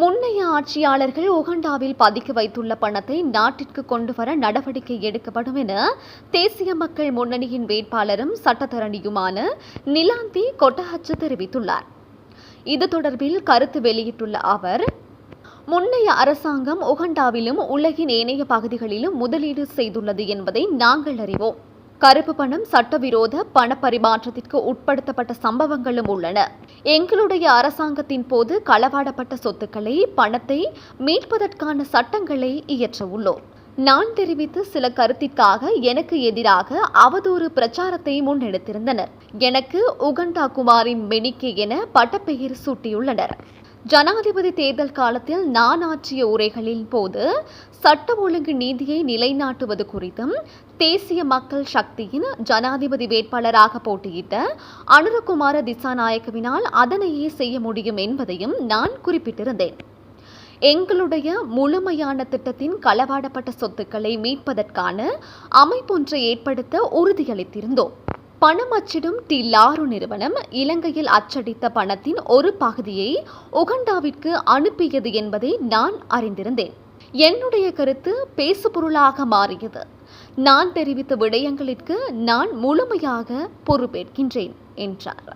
முன்னைய ஆட்சியாளர்கள் உகண்டாவில் பதுக்கி வைத்துள்ள பணத்தை நாட்டிற்கு கொண்டு வர நடவடிக்கை எடுக்கப்படும் என தேசிய மக்கள் முன்னணியின் வேட்பாளரும் சட்டத்தரணியுமான நிலாந்தி கொட்டஹச்சு தெரிவித்துள்ளார். இது தொடர்பில் கருத்து வெளியிட்டுள்ள அவர் முன்னைய அரசாங்கம் உகண்டாவிலும் உலகின் ஏனைய பகுதிகளிலும் முதலீடு செய்துள்ளது என்பதை நாங்கள் அறிவோம். கருப்பு பணம் சட்டவிரோத பணப்பரிமாற்றத்திற்கு உட்படுத்தப்பட்ட சம்பவங்களும் உள்ளன. எங்களுடைய அரசாங்கத்தின் போது களவாடப்பட்ட சொத்துக்களை பணத்தை மீட்பதற்கான சட்டங்களை இயற்ற உள்ளோம். நான் தெரிவித்த சில கருத்திற்காக எனக்கு எதிராக அவதூறு பிரச்சாரத்தை முன்னெடுத்திருந்தனர். எனக்கு உகண்டா குமாரின் மெனிக்கே என பட்டப்பெயர் சூட்டியுள்ளனர். ஜனாதிபதி தேர்தல் காலத்தில் நான் ஆற்றிய உரைகளின் போது சட்ட ஒழுங்கு நீதியை நிலைநாட்டுவது குறித்தும் தேசிய மக்கள் சக்தியின் ஜனாதிபதி வேட்பாளராக போட்டியிட்ட அனுரகுமார திசாநாயக்கவினால் அதனையே செய்ய முடியும் என்பதையும் நான் குறிப்பிட்டிருந்தேன். எங்களுடைய முழுமையான திட்டத்தின் களவாடப்பட்ட சொத்துக்களை மீட்பதற்கான அமைப்பொன்றை ஏற்படுத்த உறுதியளித்திருந்தோம். பணம் அச்சிடும் டி லாரு நிறுவனம் இலங்கையில் அச்சடித்த பணத்தின் ஒரு பகுதியை உகண்டாவிற்கு அனுப்பியது என்பதை நான் அறிந்திருந்தேன். என்னுடைய கருத்து பேசுபொருளாக மாறியது. நான் தெரிவித்த விடயங்களிற்கு நான் முழுமையாக பொறுப்பேற்கின்றேன் என்றார்.